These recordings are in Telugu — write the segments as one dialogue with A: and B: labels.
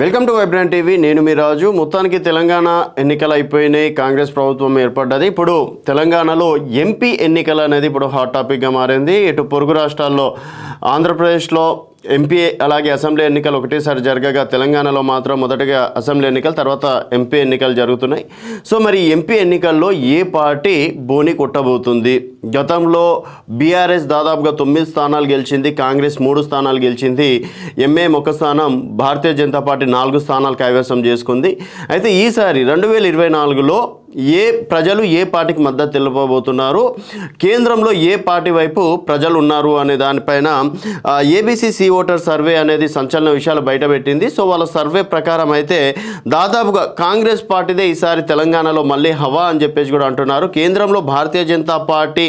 A: Welcome to Vibrant TV. నేను మీ రాజు. మొత్తానికి తెలంగాణ ఎన్నికలు అయిపోయినాయి కాంగ్రెస్ ప్రభుత్వం ఏర్పడ్డది. ఇప్పుడు తెలంగాణలో ఎంపీ ఎన్నికలు అనేది ఇప్పుడు హాట్ టాపిక్గా మారింది. ఇటు పొరుగు రాష్ట్రాల్లో ఆంధ్రప్రదేశ్లో ఎంపీ అలాగే అసెంబ్లీ ఎన్నికలు ఒకటేసారి జరగగా తెలంగాణలో మాత్రం మొదటగా అసెంబ్లీ ఎన్నికలు తర్వాత ఎంపీ ఎన్నికలు జరుగుతున్నాయి. సో మరి ఎంపీ ఎన్నికల్లో ఏ పార్టీ బోని కొట్టబోతుంది? గతంలో బీఆర్ఎస్ దాదాపుగా తొమ్మిది స్థానాలు గెలిచింది కాంగ్రెస్ మూడు స్థానాలు గెలిచింది ఎంఏఎం ఒక స్థానం భారతీయ జనతా పార్టీ నాలుగు స్థానాలు కైవసం చేసుకుంది. అయితే ఈసారి రెండు వేల ఇరవై నాలుగులో ఏ ప్రజలు ఏ పార్టీకి మద్దతు తెలుపబోతున్నారు? కేంద్రంలో ఏ పార్టీ వైపు ప్రజలు ఉన్నారు అనే దానిపైన ఏబీసీ సి ఓటర్ సర్వే అనేది సంచలన విషయాలు బయటపెట్టింది. సో వాళ్ళ సర్వే ప్రకారం అయితే దాదాపుగా కాంగ్రెస్ పార్టీదే ఈసారి తెలంగాణలో మళ్ళీ హవా అని చెప్పేసి కూడా అంటున్నారు. కేంద్రంలో భారతీయ జనతా పార్టీ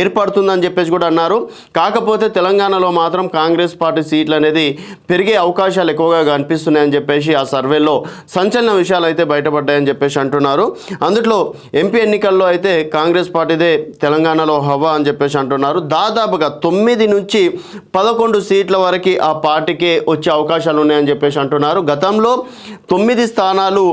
A: ఏర్పడుతుందని చెప్పేసి కూడా అన్నారు. కాకపోతే తెలంగాణలో మాత్రం కాంగ్రెస్ పార్టీ సీట్లు అనేది పెరిగే అవకాశాలు ఎక్కువగా కనిపిస్తున్నాయని చెప్పేసి ఆ సర్వేలో సంచలన విషయాలు అయితే బయటపడ్డాయని చెప్పేసి అంటున్నారు. అందులో ఎంపీ ఎన్నికల్లో అయితే కాంగ్రెస్ పార్టీదే తెలంగాణలో హవా అని చెప్పేసి అంటున్నారు. దాదాపుగా తొమ్మిది నుంచి పదకొండు సీట్ల వరకు ఆ పార్టీకే వచ్చే అవకాశాలు ఉన్నాయని చెప్పేసి అంటున్నారు. గతంలో తొమ్మిది స్థానాలు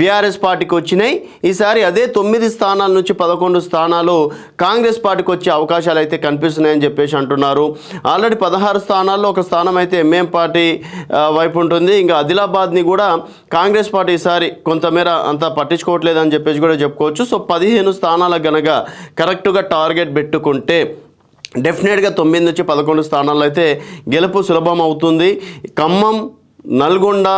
A: బీఆర్ఎస్ పార్టీకి వచ్చినాయి. ఈసారి అదే తొమ్మిది స్థానాల నుంచి పదకొండు స్థానాలు కాంగ్రెస్ పార్టీకి వచ్చే అవకాశాలు అయితే కనిపిస్తున్నాయని చెప్పేసి అంటున్నారు. ఆల్రెడీ పదహారు స్థానాల్లో ఒక స్థానం అయితే ఎంఎం పార్టీ వైపు ఉంటుంది. ఇంకా ఆదిలాబాద్ని కూడా కాంగ్రెస్ పార్టీ ఈసారి కొంతమేర అంత పట్టించుకోవట్లేదని చెప్పేసి కూడా చెప్పుకోవచ్చు. సో పదిహేను స్థానాలకు గనక కరెక్ట్గా టార్గెట్ పెట్టుకుంటే డెఫినెట్గా తొమ్మిది నుంచి పదకొండు స్థానాల్లో అయితే గెలుపు సులభం అవుతుంది. ఖమ్మం నల్గొండ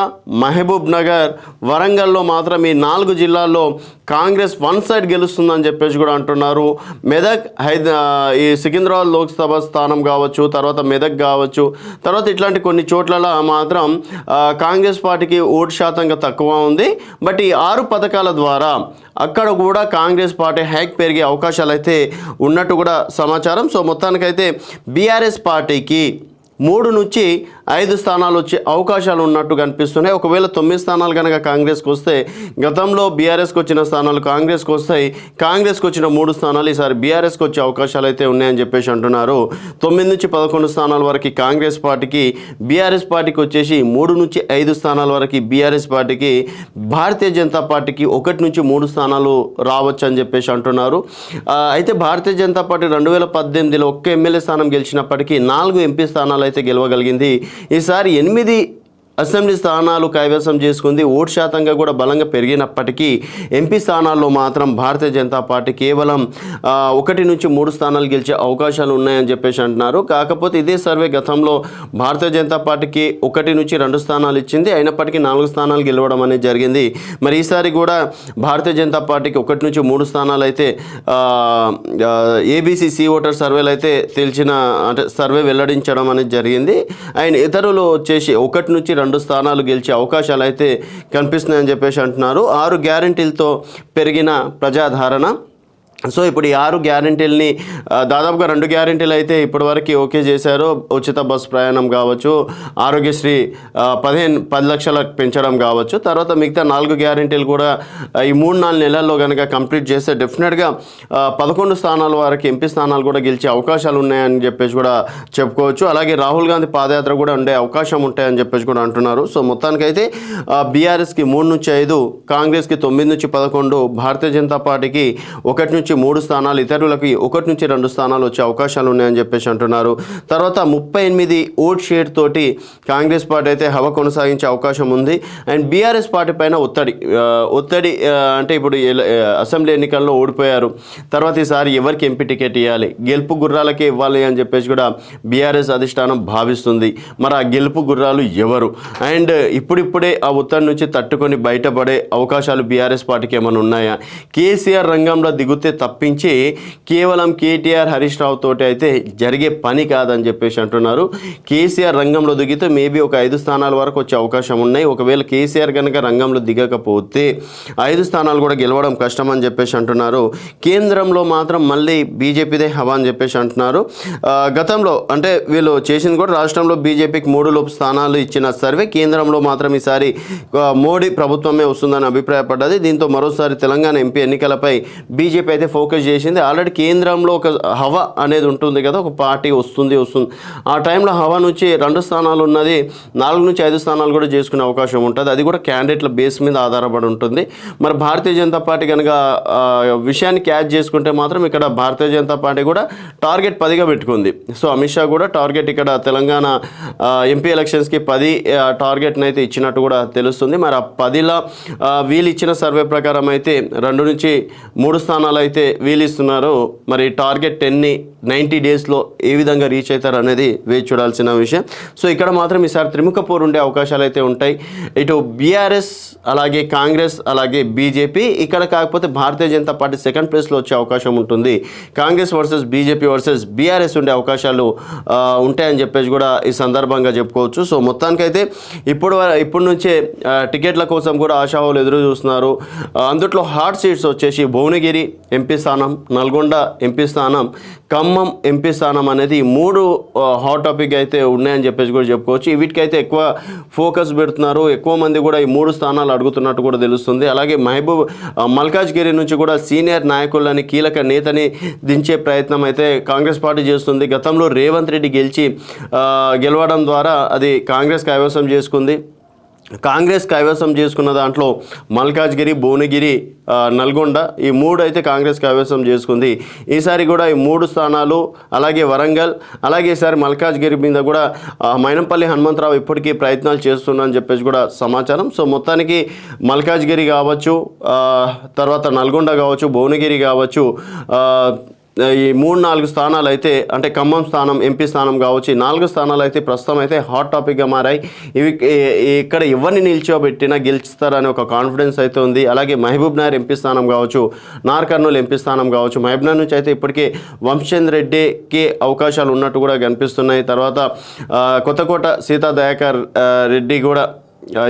A: మహబూబ్ నగర్ వరంగల్లో మాత్రం ఈ నాలుగు జిల్లాల్లో కాంగ్రెస్ వన్ సైడ్ గెలుస్తుందని చెప్పేసి కూడా అంటున్నారు. మెదక్ హైద ఈ సికింద్రాబాద్ లోక్సభ స్థానం కావచ్చు తర్వాత మెదక్ కావచ్చు తర్వాత ఇట్లాంటి కొన్ని చోట్ల మాత్రం కాంగ్రెస్ పార్టీకి ఓటు శాతంగా తక్కువ ఉంది. బట్ ఈ ఆరు పథకాల ద్వారా అక్కడ కూడా కాంగ్రెస్ పార్టీ హ్యాక్ పెరిగే అవకాశాలు అయితే ఉన్నట్టు కూడా సమాచారం. సో మొత్తానికైతే బీఆర్ఎస్ పార్టీకి మూడు నుంచి ఐదు స్థానాలు వచ్చే అవకాశాలు ఉన్నట్టు కనిపిస్తున్నాయి. ఒకవేళ తొమ్మిది స్థానాలు కనుక కాంగ్రెస్కి వస్తే గతంలో బీఆర్ఎస్కి వచ్చిన స్థానాలు కాంగ్రెస్కి వస్తాయి. కాంగ్రెస్కి వచ్చిన మూడు స్థానాలు ఈసారి బీఆర్ఎస్కి వచ్చే అవకాశాలు అయితే ఉన్నాయని చెప్పేసి అంటున్నారు. తొమ్మిది నుంచి పదకొండు స్థానాల వరకు కాంగ్రెస్ పార్టీకి బీఆర్ఎస్ పార్టీకి వచ్చేసి మూడు నుంచి ఐదు స్థానాల వరకు బీఆర్ఎస్ పార్టీకి భారతీయ జనతా పార్టీకి ఒకటి నుంచి మూడు స్థానాలు రావచ్చు అని చెప్పేసి అంటున్నారు. అయితే భారతీయ జనతా పార్టీ రెండు వేల పద్దెనిమిదిలో ఒక్క ఎమ్మెల్యే స్థానం గెలిచినప్పటికీ నాలుగు ఎంపీ స్థానాలు అయితే గెలవగలిగింది. ఈసారి ఎనిమిది అసెంబ్లీ స్థానాలు కైవసం చేసుకుంది. ఓటు శాతంగా కూడా బలంగా పెరిగినప్పటికీ ఎంపీ స్థానాల్లో మాత్రం భారతీయ జనతా పార్టీ కేవలం ఒకటి నుంచి మూడు స్థానాలు గెలిచే అవకాశాలు ఉన్నాయని చెప్పేసి అంటున్నారు. కాకపోతే ఇదే సర్వే గతంలో భారతీయ జనతా పార్టీకి ఒకటి నుంచి రెండు స్థానాలు ఇచ్చింది. అయినప్పటికీ నాలుగు స్థానాలు గెలవడం అనేది జరిగింది. మరి ఈసారి కూడా భారతీయ జనతా పార్టీకి ఒకటి నుంచి మూడు స్థానాలు అయితే ఏబీసీ సి ఓటర్ సర్వేలు అయితే తెలిసిన అంటే సర్వే వెల్లడించడం అనేది జరిగింది. ఆయన ఇతరులు వచ్చేసి ఒకటి నుంచి రెండు స్థానాలు గెలిచే అవకాశాలు అయితే కనిపిస్తున్నాయని చెప్పేసి అంటున్నారు. ఆరు గ్యారంటీలతో పెరిగిన ప్రజాధారణ సో ఇప్పుడు ఈ ఆరు గ్యారంటీలని దాదాపుగా రెండు గ్యారంటీలు అయితే ఇప్పటివరకు ఓకే చేశారు. ఉచిత బస్ ప్రయాణం కావచ్చు ఆరోగ్యశ్రీ పదిహేను పది లక్షలకు పెంచడం కావచ్చు. తర్వాత మిగతా నాలుగు గ్యారంటీలు కూడా ఈ మూడు నాలుగు నెలల్లో కనుక కంప్లీట్ చేస్తే డెఫినెట్గా పదకొండు స్థానాల వరకు ఎంపీ స్థానాలు కూడా గెలిచే అవకాశాలు ఉన్నాయని చెప్పేసి కూడా చెప్పుకోవచ్చు. అలాగే రాహుల్ గాంధీ పాదయాత్ర కూడా ఉండే అవకాశం ఉంటాయని చెప్పేసి కూడా అంటున్నారు. సో మొత్తానికైతే బీఆర్ఎస్కి మూడు నుంచి ఐదు కాంగ్రెస్కి తొమ్మిది నుంచి పదకొండు భారతీయ జనతా పార్టీకి ఒకటి నుంచి మూడు స్థానాలు ఇతరులకు ఒకటి నుంచి రెండు స్థానాలు వచ్చే అవకాశాలు ఉన్నాయని చెప్పేసి అంటున్నారు. తర్వాత ముప్పై ఎనిమిది ఓట్ షేర్ తోటి కాంగ్రెస్ పార్టీ అయితే హవ కొనసాగించే అవకాశం ఉంది. అండ్ బీఆర్ఎస్ పార్టీ పైన ఒత్తిడి ఒత్తిడి అంటే ఇప్పుడు అసెంబ్లీ ఎన్నికల్లో ఓడిపోయారు. తర్వాత ఈసారి ఎవరికి ఎంపీ టికెట్ ఇవ్వాలి గెలుపు గుర్రాలకే ఇవ్వాలి అని చెప్పేసి కూడా బీఆర్ఎస్ అధిష్టానం భావిస్తుంది. మరి ఆ గెలుపు గుర్రాలు ఎవరు? అండ్ ఇప్పుడిప్పుడే ఆ ఒత్తిడి నుంచి తట్టుకొని బయటపడే అవకాశాలు బీఆర్ఎస్ పార్టీకి ఏమైనా ఉన్నాయా? కేసీఆర్ రంగంలో దిగుతే తప్పించి కేవలం కేటీఆర్ హరీష్ రావు తోటి అయితే జరిగే పని కాదని చెప్పేసి అంటున్నారు. కేసీఆర్ రంగంలో దిగితే మేబీ ఒక ఐదు స్థానాల వరకు వచ్చే అవకాశం ఉన్నాయి. ఒకవేళ కేసీఆర్ కనుక రంగంలో దిగకపోతే ఐదు స్థానాలు కూడా గెలవడం కష్టం అని చెప్పేసి అంటున్నారు. కేంద్రంలో మాత్రం మళ్ళీ బీజేపీదే హవా అని చెప్పేసి అంటున్నారు. గతంలో అంటే వీళ్ళు చేసింది కూడా రాష్ట్రంలో బీజేపీకి మూడు లోపు స్థానాలు ఇచ్చిన సర్వే కేంద్రంలో మాత్రం ఈసారి మోడీ ప్రభుత్వమే వస్తుందని అభిప్రాయపడ్డది. దీంతో మరోసారి తెలంగాణ ఎంపీ ఎన్నికలపై బీజేపీ అయితే ఫోకస్ చేసింది. ఆల్రెడీ కేంద్రంలో ఒక హవా అనేది ఉంటుంది కదా ఒక పార్టీ వస్తుంది వస్తుంది. ఆ టైంలో హవా నుంచి రెండు స్థానాలు ఉన్నది నాలుగు నుంచి ఐదు స్థానాలు కూడా చేసుకునే అవకాశం ఉంటుంది. అది కూడా క్యాండిడేట్ల బేస్ మీద ఆధారపడి ఉంటుంది. మరి భారతీయ జనతా పార్టీ కనుక విషయాన్ని క్యాచ్ చేసుకుంటే మాత్రం ఇక్కడ భారతీయ జనతా పార్టీ కూడా టార్గెట్ పదిగా పెట్టుకుంది. సో అమిత్ షా కూడా టార్గెట్ ఇక్కడ తెలంగాణ ఎంపీ ఎలక్షన్స్కి పది టార్గెట్ని అయితే ఇచ్చినట్టు కూడా తెలుస్తుంది. మరి ఆ పదిలో వీళ్ళు ఇచ్చిన సర్వే ప్రకారం అయితే రెండు నుంచి మూడు స్థానాలు అయితే వీళ్ళు వీలిస్తున్నారో మరి టార్గెట్ టెన్ని నైంటీ డేస్లో ఏ విధంగా రీచ్ అవుతారు అనేది వేచి చూడాల్సిన విషయం. సో ఇక్కడ మాత్రం ఈసారి త్రిముఖ పోరు ఉండే అవకాశాలు అయితే ఉంటాయి. ఇటు బీఆర్ఎస్ అలాగే కాంగ్రెస్ అలాగే బీజేపీ ఇక్కడ కాకపోతే భారతీయ జనతా పార్టీ సెకండ్ ప్లేస్లో వచ్చే అవకాశం ఉంటుంది. Congress versus BJP versus BRS ఉండే అవకాశాలు ఉంటాయని చెప్పేసి కూడా ఈ సందర్భంగా చెప్పుకోవచ్చు. సో మొత్తానికైతే ఇప్పుడు ఇప్పటి నుంచే టికెట్ల కోసం కూడా ఆశావాలు ఎదురు చూస్తున్నారు అందుట్లో హాట్ సీట్స్ వచ్చేసి భువనగిరి ఎంపీ ఎంపీ స్థానం నల్గొండ ఎంపీ స్థానం ఖమ్మం ఎంపీ స్థానం అనేది మూడు హాట్ టాపిక్ అయితే ఉన్నాయని చెప్పేసి కూడా చెప్పుకోవచ్చు. వీటికైతే ఎక్కువ ఫోకస్ పెడుతున్నారు. ఎక్కువ మంది కూడా ఈ మూడు స్థానాలు అడుగుతున్నట్టు కూడా తెలుస్తుంది. అలాగే మహబూబ్ మల్కాజ్గిరి నుంచి కూడా సీనియర్ నాయకులని కీలక నేతని దించే ప్రయత్నం అయితే కాంగ్రెస్ పార్టీ చేస్తుంది. గతంలో రేవంత్ రెడ్డి గెలిచి గెలవడం ద్వారా అది కాంగ్రెస్ కైవసం చేసుకుంది. కాంగ్రెస్ కైవసం చేసుకున్న దాంట్లో మల్కాజ్గిరి భువనగిరి నల్గొండ ఈ మూడు అయితే కాంగ్రెస్ కైవసం చేసుకుంది. ఈసారి కూడా ఈ మూడు స్థానాలు అలాగే వరంగల్ అలాగే ఈసారి మల్కాజ్గిరి మీద కూడా మైనంపల్లి హనుమంతరావు ఇప్పటికీ ప్రయత్నాలు చేస్తున్నారని చెప్పేసి కూడా సమాచారం. సో మొత్తానికి మల్కాజ్గిరి కావచ్చు తర్వాత నల్గొండ కావచ్చు భువనగిరి కావచ్చు ఈ మూడు నాలుగు స్థానాలు అయితే అంటే ఖమ్మం స్థానం ఎంపీ స్థానం కావచ్చు ఈ నాలుగు స్థానాలు అయితే ప్రస్తుతం అయితే హాట్ టాపిక్గా మారాయి. ఇవి ఇక్కడ ఎవరిని నిల్చోబెట్టినా గెలుస్తారనే ఒక కాన్ఫిడెన్స్ అయితే ఉంది. అలాగే మహబూబ్ నగర్ ఎంపీ స్థానం కావచ్చు నార్ కర్నూలు ఎంపీ స్థానం కావచ్చు మహబూబ్ నగర్ నుంచి అయితే ఇప్పటికే వంశచంద్ రెడ్డికి అవకాశాలు ఉన్నట్టు కూడా కనిపిస్తున్నాయి. తర్వాత కొత్తకోట సీతా దయాకర్ రెడ్డి కూడా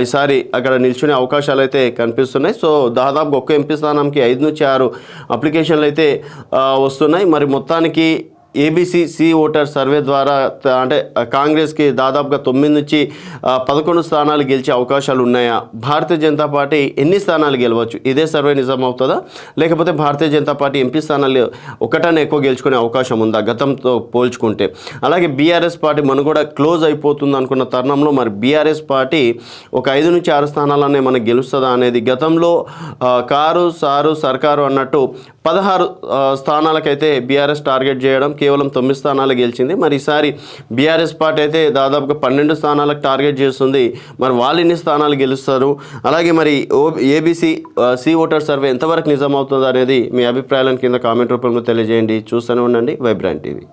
A: ఈసారి అక్కడ నిల్చునే అవకాశాలు అయితే కనిపిస్తున్నాయి. సో దాదాపు ఒక్క ఎంపీ స్థానంకి ఐదు నుంచి ఆరు అప్లికేషన్లు అయితే వస్తున్నాయి. మరి మొత్తానికి ఏబీసీ సి ఓటర్ సర్వే ద్వారా అంటే కాంగ్రెస్కి దాదాపుగా తొమ్మిది నుంచి పదకొండు స్థానాలు గెలిచే అవకాశాలు ఉన్నాయా? భారతీయ జనతా పార్టీ ఎన్ని స్థానాలు గెలవచ్చు? ఇదే సర్వే నిజం అవుతుందా లేకపోతే భారతీయ జనతా పార్టీ ఎంపీ స్థానాలు ఒకటనే ఎక్కువ గెలుచుకునే అవకాశం ఉందా? గతంతో పోల్చుకుంటే. అలాగే బీఆర్ఎస్ పార్టీ మనం కూడా క్లోజ్ అయిపోతుంది అనుకున్న తరుణంలో మరి బీఆర్ఎస్ పార్టీ ఒక ఐదు నుంచి ఆరు స్థానాలనే మనకు గెలుస్తుందా అనేది గతంలో కారు సారు సర్కారు అన్నట్టు పదహారు స్థానాలకైతే బీఆర్ఎస్ టార్గెట్ చేయడం కేవలం తొమ్మిది స్థానాలు గెలిచింది. మరి ఈసారి బీఆర్ఎస్ పార్టీ అయితే దాదాపుగా పన్నెండు స్థానాలకు టార్గెట్ చేస్తుంది. మరి వాళ్ళు ఎన్ని స్థానాలు గెలుస్తారు? అలాగే మరి ఓ ఏబీసీ సి ఓటర్ సర్వే ఎంతవరకు నిజం అవుతుంది అనేది మీ అభిప్రాయాలను కింద కామెంట్ రూపంలో తెలియజేయండి. చూస్తూనే ఉండండి. Vibrant TV.